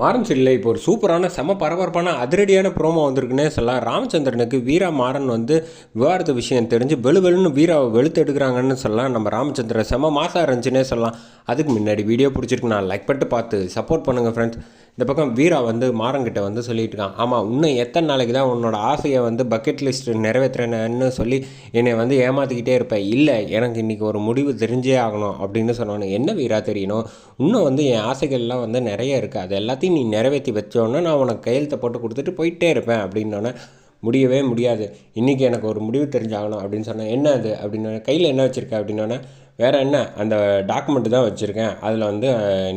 மாறன் சில்லை இப்போ ஒரு சூப்பரான செம பரபரப்பான அதிரடியான ப்ரோமோ வந்திருக்குன்னே சொல்லலாம். ராமச்சந்திரனுக்கு வீரா மாறன் வந்து விவாதத்து விஷயம் தெரிஞ்சு வெளு வெளுன்னு வீராவை வெளுத்து எடுக்கிறாங்கன்னு சொல்லலாம். நம்ம ராமச்சந்திரன் செம மாசாக இருந்துச்சுன்னே சொல்லலாம். அதுக்கு முன்னாடி வீடியோ பிடிச்சிருக்கு நான் லைக் பண்ணிட்டு பார்த்து சப்போர்ட் பண்ணுங்கள் ஃப்ரெண்ட்ஸ் இந்த பக்கம் வீரா வந்து மாறங்கிட்ட வந்து சொல்லிட்டு இருக்கான் ஆமாம் இன்னும் எத்தனை நாளைக்கு தான் உன்னோட ஆசையை வந்து பக்கெட் லிஸ்ட் நிறைவேற்றுறேன்னு சொல்லி என்னை வந்து ஏமாற்றிக்கிட்டே இருப்பேன் இல்லை எனக்கு இன்றைக்கி ஒரு முடிவு தெரிஞ்சே ஆகணும் அப்படின்னு சொன்னோன்னு என்ன வீரா தெரியணும்? இன்னும் வந்து என் ஆசைகள்லாம் வந்து நிறைய இருக்குது அது எல்லாத்தையும் நீ நிறைவேற்றி வச்சோன்னா நான் உனக்கு கையெழுத்தை போட்டு கொடுத்துட்டு போயிட்டே இருப்பேன் அப்படின்னோடனே முடியவே முடியாது. இன்றைக்கி எனக்கு ஒரு முடிவு தெரிஞ்சாகணும் அப்படின்னு சொன்னேன். என்ன அது? அப்படின்னு கையில் என்ன வச்சுருக்க? அப்படின்னோடனே வேறு என்ன அந்த டாக்குமெண்ட்டு தான் வச்சுருக்கேன். அதில் வந்து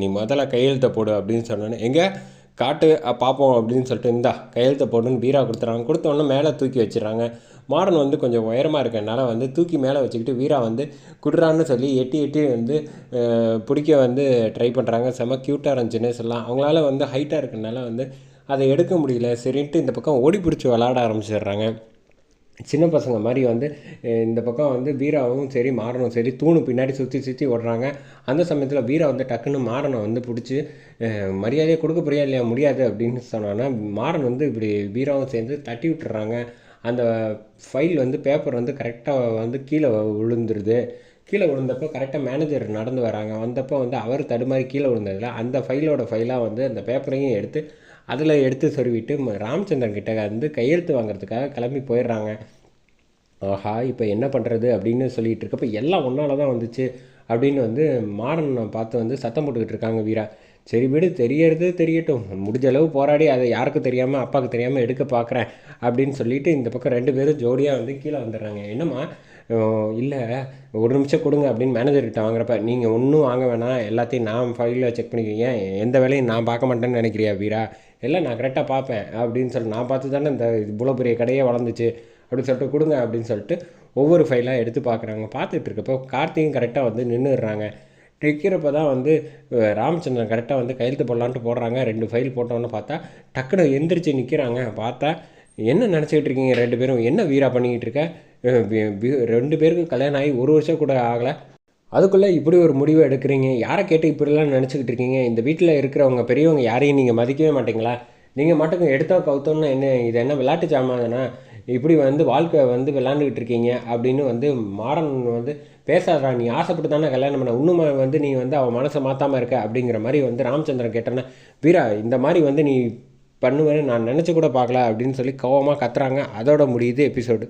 நீ முதல்ல கையெழுத்தை போடு அப்படின்னு சொன்னோன்னே எங்கே? காட்டு பார்ப்போம் அப்படின்னு சொல்லிட்டு இந்தா கையெழுத்தை போடுன்னு பீரா கொடுத்துறாங்க. கொடுத்தோன்னே மேலே தூக்கி வச்சிடறாங்க. மாடன் வந்து கொஞ்சம் உயரமாக இருக்கனால வந்து தூக்கி மேலே வச்சுக்கிட்டு வீரா வந்து குடுறான்னு சொல்லி எட்டி எட்டி வந்து பிடிக்க வந்து ட்ரை பண்ணுறாங்க செம க்யூட்டாக இருந்துச்சுன்னே சொல்லலாம் அவங்களால வந்து ஹைட்டாக இருக்கனால வந்து அதை எடுக்க முடியல. சரின்ட்டு இந்த பக்கம் ஓடி பிடிச்சி விளாட ஆரம்பிச்சிடுறாங்க. சின்ன பசங்க மாதிரி வந்து இந்த பக்கம் வந்து வீராவும் சரி மாறனும் சரி தூணு பின்னாடி சுற்றி சுற்றி ஓடுறாங்க. அந்த சமயத்தில் வீரா வந்து டக்குன்னு மாறனை வந்து பிடிச்சி மரியாதையை கொடுக்க போறியா இல்லையா முடியாது அப்படின்னு சொன்னோன்னா மாறன் வந்து இப்படி வீராவும் சேர்ந்து தட்டி விட்டுறாங்க. அந்த ஃபைல் வந்து பேப்பர் வந்து கரெக்டாக வந்து கீழே விழுந்துருது. கீழே விழுந்தப்போ கரெக்டாக மேனேஜர் நடந்து வராங்க. வந்தப்போ வந்து அவர் தடுமாறி கீழே விழுந்ததில் அந்த ஃபைலோட ஃபைலாக வந்து அந்த பேப்பரையும் எடுத்து அதில் எடுத்து சொருவிட்டு ராமச்சந்திரன் கிட்ட வந்து கையெழுத்து வாங்குறதுக்காக கிளம்பி போயிடுறாங்க. ஆஹா இப்போ என்ன பண்ணுறது அப்படின்னு சொல்லிகிட்டு இருக்கப்போ எல்லாம் ஒன்றால தான் வந்துச்சு அப்படின்னு வந்து மாறன் பார்த்து வந்து சத்தம் போட்டுக்கிட்டு இருக்காங்க வீரா. சரி விடு தெரியறது தெரியட்டும். முடிஞ்ச அளவு போராடி அதை யாருக்கும் தெரியாமல் அப்பாவுக்கு தெரியாமல் எடுக்க பார்க்குறேன் அப்படின்னு சொல்லிட்டு இந்த பக்கம் ரெண்டு பேரும் ஜோடியாக வந்து கீழே வந்துடுறாங்க. என்னம்மா? இல்லை ஒரு நிமிஷம் கொடுங்க அப்படின்னு மேனேஜர்கிட்ட வாங்குறப்ப நீங்கள் ஒன்றும் வாங்க வேணாம். எல்லாத்தையும் நான் ஃபைலில் செக் பண்ணிக்கிறீங்க எந்த வேலையும் நான் பார்க்க மாட்டேன்னு நினைக்கிறியா வீரா? இல்லை நான் கரெக்டாக பார்ப்பேன் அப்படின்னு சொல்லி நான் பார்த்து தானே இந்த இவ்வளோ பெரிய கடையே வளர்ந்துச்சு அப்படின்னு சொல்லிட்டு கொடுங்க அப்படின்னு சொல்லிட்டு ஒவ்வொரு ஃபைலாக எடுத்து பார்க்குறாங்க. பார்த்துட்டு இருக்கப்போ கார்த்தியும் கரெக்டாக வந்து நின்றுடுறாங்க நிற்கிறப்ப தான் வந்து ராமச்சந்திரன் கரெக்டாக வந்து கையெழுத்து போடலான்ட்டு போடுறாங்க. ரெண்டு ஃபைல் போட்டோன்னு பார்த்தா டக்குனு எந்திரிச்சு நிற்கிறாங்க பார்த்தா என்ன நினச்சிக்கிட்டு இருக்கீங்க ரெண்டு பேரும்? என்ன வீரா பண்ணிக்கிட்டு இருக்க? ரெண்டு பேருக்கும் கல்யாணம் ஆகி ஒரு வருஷம் கூட ஆகலை. அதுக்குள்ளே இப்படி ஒரு முடிவை எடுக்கிறீங்க? யாரை கேட்டு இப்படிலாம் நினச்சிக்கிட்டு இருக்கீங்க? இந்த வீட்டில் இருக்கிறவங்க பெரியவங்க யாரையும் நீங்கள் மதிக்கவே மாட்டீங்களா? நீங்கள் மட்டும் எடுத்தோ கவுத்தோன்னு என்ன? இது என்ன விளையாட்டு சாமாதானா இப்படி வந்து வாழ்க்கை வந்து விளாண்டுக்கிட்டு இருக்கீங்க அப்படின்னு வந்து மாறன் வந்து பேசாதா நீ ஆசைப்பட்டு தானே கல்யாணம் பண்ண. இன்னும் வந்து நீ வந்து அவன் மனசை மாற்றாமல் இருக்க அப்படிங்கிற மாதிரி வந்து ராமச்சந்திரன் கேட்டேன்னா வீரா இந்த மாதிரி வந்து நீ பண்ணுவேன்னு நான் நினச்சி கூட பார்க்கல அப்படின்னு சொல்லி கோவமாக கத்துறாங்க. அதோட முடியுது எபிசோடு.